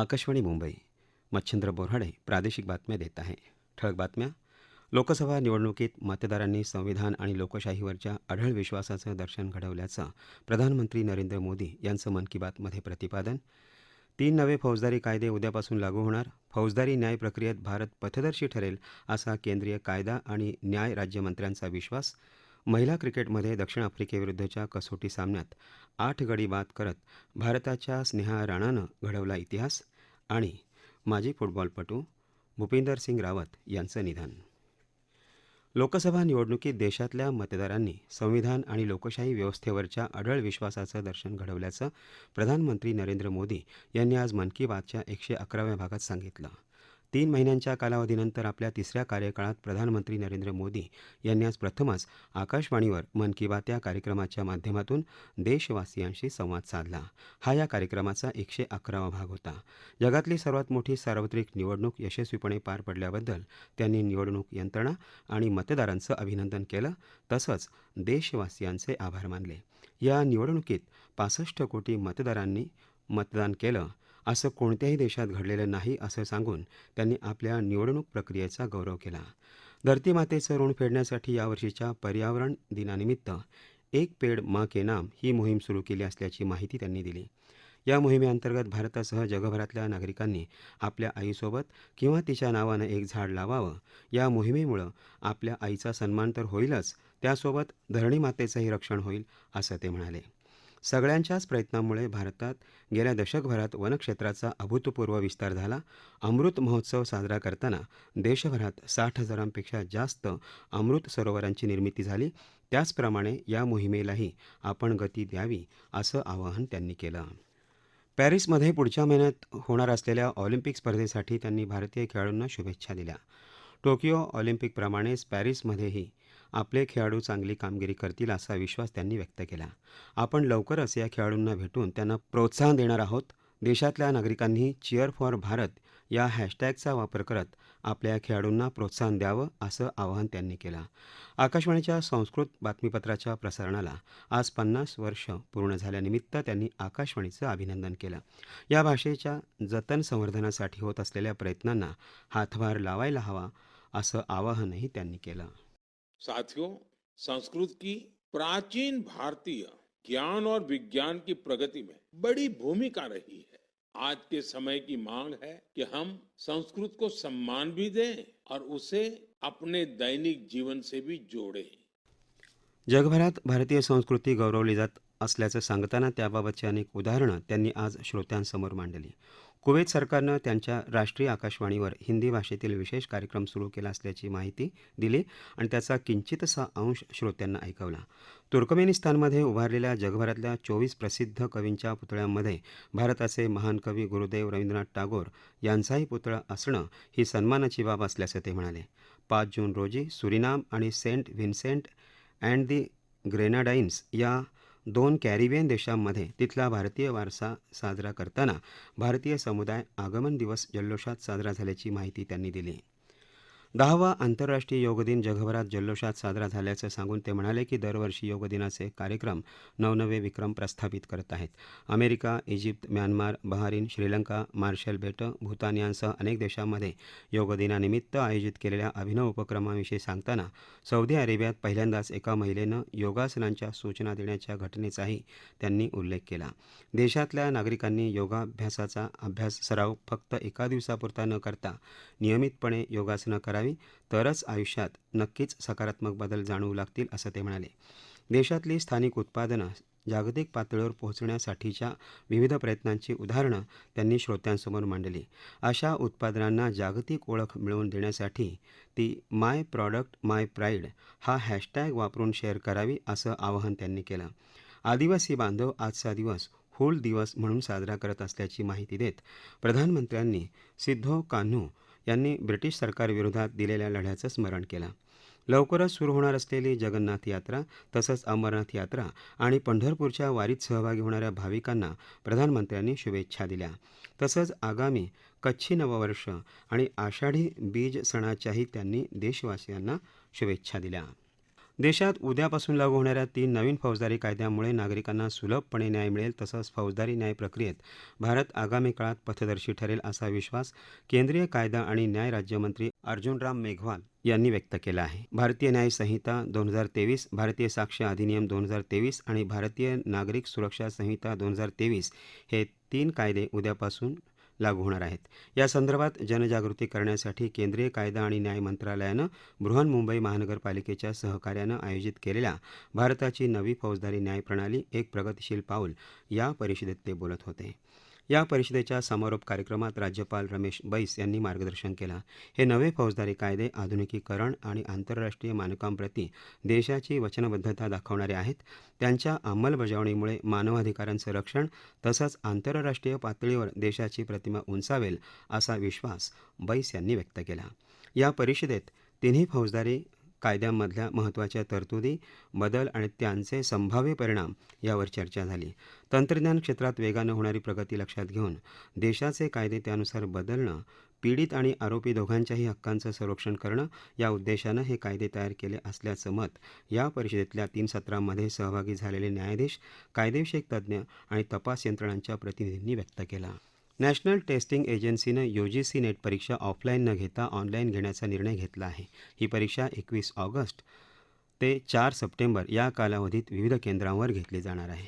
आकाशवाणी मुंबई. मच्छिंद्र बोऱ्हाडे प्रादेशिक बातम्या देत आहे. ठळक बातम्या. लोकसभा निवडणुकीत मतदारांनी संविधान आणि लोकशाहीवरच्या अढळ विश्वासाचं दर्शन घडवल्याचं प्रधानमंत्री नरेंद्र मोदी यांचं मन की बातमध्ये प्रतिपादन. तीन नवे फौजदारी कायदे उद्यापासून लागू होणार. फौजदारी न्याय प्रक्रियेत भारत पथदर्शी ठरेल असा केंद्रीय कायदा आणि न्याय राज्यमंत्र्यांचा विश्वास. महिला क्रिकेटमध्ये दक्षिण आफ्रिकेविरुद्धच्या कसोटी सामन्यात आठ गडी बाद करत भारताच्या स्नेहा राणानं घडवला इतिहास. आणि माजी फुटबॉलपटू भूपिंदर सिंग रावत यांचं निधन. लोकसभा निवडणुकीत देशातल्या मतदारांनी संविधान आणि लोकशाही व्यवस्थेवरच्या अढळ विश्वासाचं दर्शन घडवल्याचं प्रधानमंत्री नरेंद्र मोदी यांनी आज मन की बातच्या एकशे अकराव्या भागात सांगितलं. तीन महिन्यांच्या कालावधीनंतर आपल्या तिसऱ्या कार्यकाळात प्रधानमंत्री नरेंद्र मोदी यांनी आज प्रथमच आकाशवाणीवर मन की बात या कार्यक्रमाच्या माध्यमातून देशवासियांशी संवाद साधला. हा या कार्यक्रमाचा एकशे अकरावा भाग होता. जगातली सर्वात मोठी सार्वत्रिक निवडणूक यशस्वीपणे पार पडल्याबद्दल त्यांनी निवडणूक यंत्रणा आणि मतदारांचं अभिनंदन केलं तसंच देशवासियांचे आभार मानले. या निवडणुकीत पासष्ट कोटी मतदारांनी मतदान केलं असं कोणत्याही देशात घडलेलं नाही असं सांगून त्यांनी आपल्या निवडणूक प्रक्रियेचा गौरव केला. धरतीमातेचं ऋण फेडण्यासाठी यावर्षीच्या पर्यावरण दिनानिमित्त एक पेड मा के नाम ही मोहीम सुरू केली असल्याची माहिती त्यांनी दिली. या मोहिमेअंतर्गत भारतासह जगभरातल्या नागरिकांनी आपल्या आईसोबत किंवा तिच्या नावानं एक झाड लावावं या मोहिमेमुळं आपल्या आईचा सन्मान तर होईलच त्यासोबत धरणी मातेचंही रक्षण होईल असं ते म्हणाले. सगळ्यांच्याच प्रयत्नांमुळे भारतात गेल्या दशकभरात वनक्षेत्राचा अभूतपूर्व विस्तार झाला. अमृत महोत्सव साजरा करताना देशभरात साठ हजारांपेक्षा जास्त अमृत सरोवरांची निर्मिती झाली. त्याचप्रमाणे या मोहिमेलाही आपण गती द्यावी असं आवाहन त्यांनी केलं. पॅरिसमध्ये पुढच्या महिन्यात होणार असलेल्या ऑलिम्पिक स्पर्धेसाठी त्यांनी भारतीय खेळाडूंना शुभेच्छा दिल्या. टोकियो ऑलिम्पिकप्रमाणेच पॅरिसमध्येही आपले खेळाडू चांगली कामगिरी करतील असा विश्वास त्यांनी व्यक्त केला. आपण लवकरच या खेळाडूंना भेटून त्यांना प्रोत्साहन देणार आहोत. देशातल्या नागरिकांनी चिअर फॉर भारत या हॅशटॅगचा वापर करत आपल्या खेळाडूंना प्रोत्साहन द्यावं असं आवाहन त्यांनी केलं. आकाशवाणीच्या संस्कृत बातमीपत्राच्या प्रसारणाला आज पन्नास वर्ष पूर्ण झाल्यानिमित्त त्यांनी आकाशवाणीचं अभिनंदन केलं. या भाषेच्या जतन संवर्धनासाठी होत असलेल्या प्रयत्नांना हातभार लावायला हवा असं आवाहनही त्यांनी केलं. साथियों, संस्कृत की प्राचीन भारतीय ज्ञान और विज्ञान की प्रगति में बड़ी भूमिका रही है। आज के समय की मांग है कि हम संस्कृत को सम्मान भी दें और उसे अपने दैनिक जीवन से भी जोड़ें। जगभरात भारतीय संस्कृती गौरवली जात असल्याचं सांगताना त्याबाबतची अनेक उदाहरणं त्यांनी आज श्रोत्यांसमोर मांडली. कुवेत सरकारनं त्यांच्या राष्ट्रीय आकाशवाणीवर हिंदी भाषेतील विशेष कार्यक्रम सुरू केला असल्याची माहिती दिली आणि त्याचा किंचितसा अंश श्रोत्यांना ऐकवला. तुर्कमेनिस्तानमध्ये उभारलेल्या जगभरातल्या चोवीस प्रसिद्ध कवींच्या पुतळ्यांमध्ये भारताचे महान कवी गुरुदेव रवींद्रनाथ टागोर यांचाही पुतळा असणं ही सन्मानाची बाब असल्याचं ते म्हणाले. पाच जून रोजी सुरिनाम आणि Saint Vincent and the Grenadines या दोन कॅरिबियन देशांमध्ये तिथला भारतीय वारसा साजरा करताना भारतीय समुदाय आगमन दिवस जल्लोषात साजरा झाल्याची माहिती त्यांनी दिली. दहावा आंतरराष्ट्रीय योग दिन जगभरात जल्लोषात साजरा झाल्याचं सांगून ते म्हणाले की दरवर्षी योग दिनाचे कार्यक्रम नवनवे विक्रम प्रस्थापित करत आहेत. America Egypt Myanmar Bahrain Sri Lanka Marshall बेटं भूतान यांसह अनेक देशांमध्ये योग दिनानिमित्त आयोजित केलेल्या अभिनव उपक्रमाविषयी सांगताना सौदी अरेबियात पहिल्यांदाच एका महिलेनं योगासनांच्या सूचना देण्याच्या घटनेचाही त्यांनी उल्लेख केला. देशातल्या नागरिकांनी योगाभ्यासाचा अभ्यास सराव फक्त एका दिवसापुरता न करता नियमितपणे योगासनं करा करावी तरच आयुष्यात नक्कीच सकारात्मक बदल जाणवू लागतील असं ते म्हणाले. देशातली स्थानिक उत्पादनं जागतिक पातळीवर पोहोचण्यासाठीच्या विविध प्रयत्नांची उदाहरणं त्यांनी श्रोत्यांसमोर मांडली. अशा उत्पादनांना जागतिक ओळख मिळवून देण्यासाठी ती माय प्रॉडक्ट माय प्राईड हा हॅशटॅग वापरून शेअर करावी असं आवाहन त्यांनी केलं. आदिवासी बांधव आजचा दिवस हूल दिवस म्हणून साजरा करत असल्याची माहिती देत प्रधानमंत्र्यांनी सिद्धो कान्हू यांनी ब्रिटिश सरकारविरोधात दिलेल्या लढ्याचं स्मरण केलं. लवकरच सुरू होणार असलेली जगन्नाथ यात्रा तसंच अमरनाथ यात्रा आणि पंढरपूरच्या वारीत सहभागी होणाऱ्या भाविकांना प्रधानमंत्र्यांनी शुभेच्छा दिल्या. तसंच आगामी कच्छी नववर्ष आणि आषाढी बीज सणाच्याही त्यांनी देशवासियांना शुभेच्छा दिल्या. देशात उद्यापासून लागू होणाऱ्या तीन नवीन फौजदारी कायद्यांमुळे नागरिकांना सुलभपणे न्याय मिळेल तसंच फौजदारी न्याय प्रक्रियेत भारत आगामी काळात पथदर्शी ठरेल असा विश्वास केंद्रीय कायदा आणि न्याय राज्यमंत्री अर्जुनराम मेघवाल यांनी व्यक्त केला आहे. भारतीय न्याय संहिता दोन हजार तेवीस भारतीय साक्ष अधिनियम दोन हजार तेवीस आणि भारतीय नागरिक सुरक्षा संहिता दोन हजार तेवीस हे तीन कायदे उद्यापासून लागू होणार आहेत. या संदर्भात जनजागृती करण्यासाठी केंद्रीय कायदा आणि न्याय मंत्रालयानं बृहन्मुंबई महानगरपालिकेच्या सहकार्यानं आयोजित केलेल्या भारताची नवी फौजदारी न्याय प्रणाली एक प्रगतिशील पाऊल या परिषदेत ते बोलत होते. या परिषदेच्या समारोप कार्यक्रमात राज्यपाल रमेश बैस यांनी मार्गदर्शन केलं. हे नवे फौजदारी कायदे आधुनिकीकरण आणि आंतरराष्ट्रीय मानकांप्रती देशाची वचनबद्धता दाखवणारे आहेत. त्यांच्या अंमलबजावणीमुळे मानवाधिकारांचं रक्षण तसंच आंतरराष्ट्रीय पातळीवर देशाची प्रतिमा उंचावेल असा विश्वास बैस यांनी व्यक्त केला. या परिषदेत तिन्ही फौजदारी कायद्यांमधल्या महत्त्वाच्या तरतुदी बदल आणि त्यांचे संभाव्य परिणाम यावर चर्चा झाली. तंत्रज्ञान क्षेत्रात वेगानं होणारी प्रगती लक्षात घेऊन देशाचे कायदे त्यानुसार बदलणं पीडित आणि आरोपी दोघांच्याही हक्कांचं संरक्षण करणं या उद्देशानं हे कायदे तयार केले असल्याचं मत या परिषदेतल्या तीन सत्रांमध्ये सहभागी झालेले न्यायाधीश कायदेविषयक तज्ज्ञ आणि तपास यंत्रणांच्या प्रतिनिधींनी व्यक्त केला. नॅशनल टेस्टिंग एजन्सीनं यूजीसी नेट परीक्षा ऑफलाईन न घेता ऑनलाईन घेण्याचा निर्णय घेतला आहे. ही परीक्षा एकवीस ऑगस्ट ते चार सप्टेंबर या कालावधीत विविध केंद्रांवर घेतली जाणार आहे.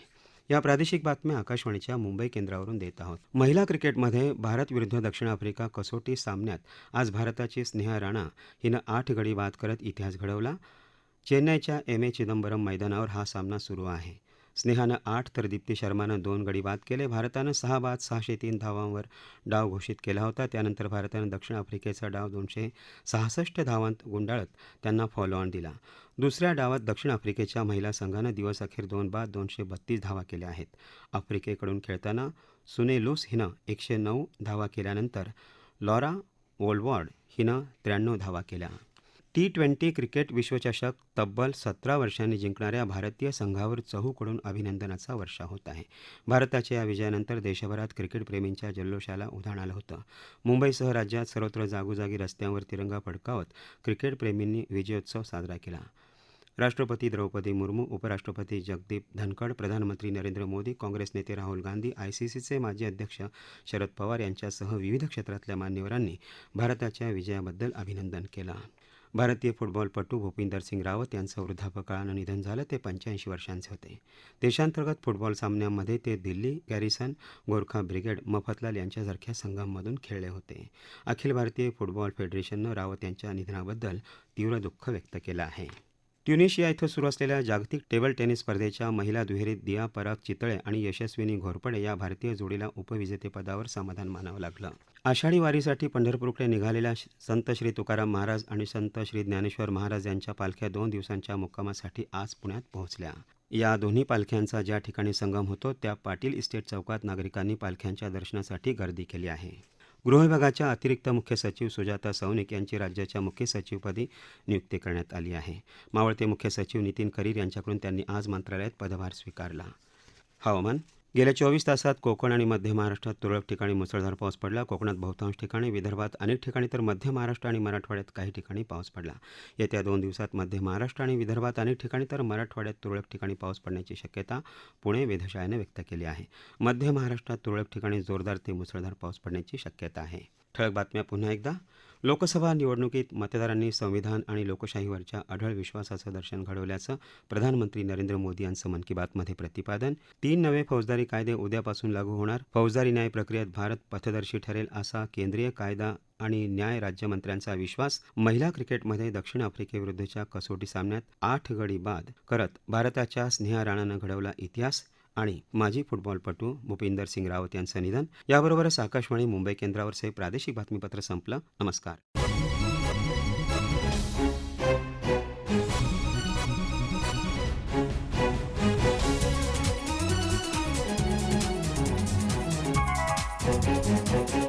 या प्रादेशिक बातम्या आकाशवाणीच्या मुंबई केंद्रावरून देत आहोत. महिला क्रिकेटमध्ये भारत विरुद्ध दक्षिण आफ्रिका कसोटी सामन्यात आज भारताची स्नेहा राणा हिनं आठ गडी बाद करत इतिहास घडवला. चेन्नईच्या एम ए चिदंबरम मैदानावर हा सामना सुरू आहे. स्नेहानं आठ तर दीप्ती शर्मानं दोन गडी बाद केले. भारतानं सहा बाद सहाशे तीन धावांवर डाव घोषित केला होता. त्यानंतर भारतानं दक्षिण आफ्रिकेचा डाव दोनशे सहासष्ट धावांत गुंडाळत त्यांना फॉलो ऑन दिला. दुसऱ्या डावात दक्षिण आफ्रिकेच्या महिला संघानं दिवस अखेर दोन बाद दोनशे बत्तीस धावा केल्या आहेत. आफ्रिकेकडून खेळताना सुने लुस हिनं एकशे नऊ धावा केल्यानंतर लॉरा वोल्वॉर्ड हिनं त्र्याण्णव धावा केल्या. टी ट्वेंटी क्रिकेट विश्वचषक तब्बल सतरा वर्षांनी जिंकणाऱ्या भारतीय संघावर चहूकडून अभिनंदनाचा वर्षा होत आहे. भारताच्या या विजयानंतर देशभरात क्रिकेटप्रेमींच्या जल्लोषाला उधाण आलं होतं. मुंबईसह राज्यात सर्वत्र जागोजागी रस्त्यांवर तिरंगा फडकावत क्रिकेटप्रेमींनी विजयोत्सव साजरा केला. राष्ट्रपती द्रौपदी मुर्मू उपराष्ट्रपती जगदीप धनखड प्रधानमंत्री नरेंद्र मोदी काँग्रेस नेते राहुल गांधी आयसीसीचे माजी अध्यक्ष शरद पवार यांच्यासह विविध क्षेत्रातल्या मान्यवरांनी भारताच्या विजयाबद्दल अभिनंदन केलं. भारतीय फुटबॉलपटू भूपिंदर सिंग रावत यांचं वृद्धापकाळानं निधन झालं ते पंच्याऐंशी वर्षांचे होते. देशांतर्गत फुटबॉल सामन्यांमध्ये ते दिल्ली गॅरिसन गोरखा ब्रिगेड मफतलाल यांच्यासारख्या संघांमधून खेळले होते. अखिल भारतीय फुटबॉल फेडरेशननं रावत यांच्या निधनाबद्दल तीव्र दुःख व्यक्त केलं आहे. ट्युनिशिया इथं सुरू असलेल्या जागतिक टेबल टेनिस स्पर्धेच्या महिला दुहेरीत दिया पराग चितळे आणि यशस्विनी घोरपडे या भारतीय जोडीला उपविजेतेपदावर समाधान मानावं लागलं. आषाढी वारीसाठी पंढरपूरकडे निघालेल्या संत श्री तुकाराम महाराज आणि संत श्री ज्ञानेश्वर महाराज यांच्या पालख्या दोन दिवसांच्या मुक्कामासाठी आज पुण्यात पोहोचल्या. या दोन्ही पालख्यांचा ज्या ठिकाणी संगम होतो त्या पाटील इस्टेट चौकात नागरिकांनी पालख्यांच्या दर्शनासाठी गर्दी केली आहे. गृहविभागाच्या अतिरिक्त मुख्य सचिव सुजाता सौनिक यांची राज्याच्या मुख्य सचिवपदी नियुक्ती करण्यात आली आहे. मावळते मुख्य सचिव नितीन करीर यांच्याकडून त्यांनी आज मंत्रालयात पदभार स्वीकारला. हवामान गेल्या चोवीस तासात कोकण आणि मध्य महाराष्ट्रात तुरळक ठिकाणी मुसळधार पाऊस पडला. कोकणात बहुतांश ठिकाणी विदर्भात अनेक ठिकाणी तर मध्य महाराष्ट्र आणि मराठवाड्यात काही ठिकाणी पाऊस पडला. येत्या दोन दिवसात मध्य महाराष्ट्र आणि विदर्भात अनेक ठिकाणी तर मराठवाड्यात तुरळक ठिकाणी पाऊस पडण्याची शक्यता पुणे वेधशाळेनं व्यक्त केली आहे. मध्य महाराष्ट्रात तुरळक ठिकाणी जोरदार ते मुसळधार पाऊस पडण्याची शक्यता आहे. ठळक बातम्या पुन्हा एकदा. लोकसभा निवडणुकीत मतदारांनी संविधान आणि लोकशाहीवरच्या अढळ विश्वासाचं दर्शन घडवल्याचं प्रधानमंत्री नरेंद्र मोदी यांचं मन की बातमध्ये प्रतिपादन. तीन नवे फौजदारी कायदे उद्यापासून लागू होणार. फौजदारी न्याय प्रक्रियेत भारत पथदर्शी ठरेल असा केंद्रीय कायदा आणि न्याय राज्यमंत्र्यांचा विश्वास महिला क्रिकेटमध्ये दक्षिण आफ्रिकेविरुद्धच्या कसोटी सामन्यात आठ गडी बाद करत भारताच्या स्नेहा राणानं घडवला इतिहास. आणि माजी फुटबॉलपटू भूपिंदर सिंग रावत यांचं निधन याबरोबरच आकाशवाणी मुंबई केंद्रावरचं प्रादेशिक बातमीपत्र संपलं नमस्कार Thank you.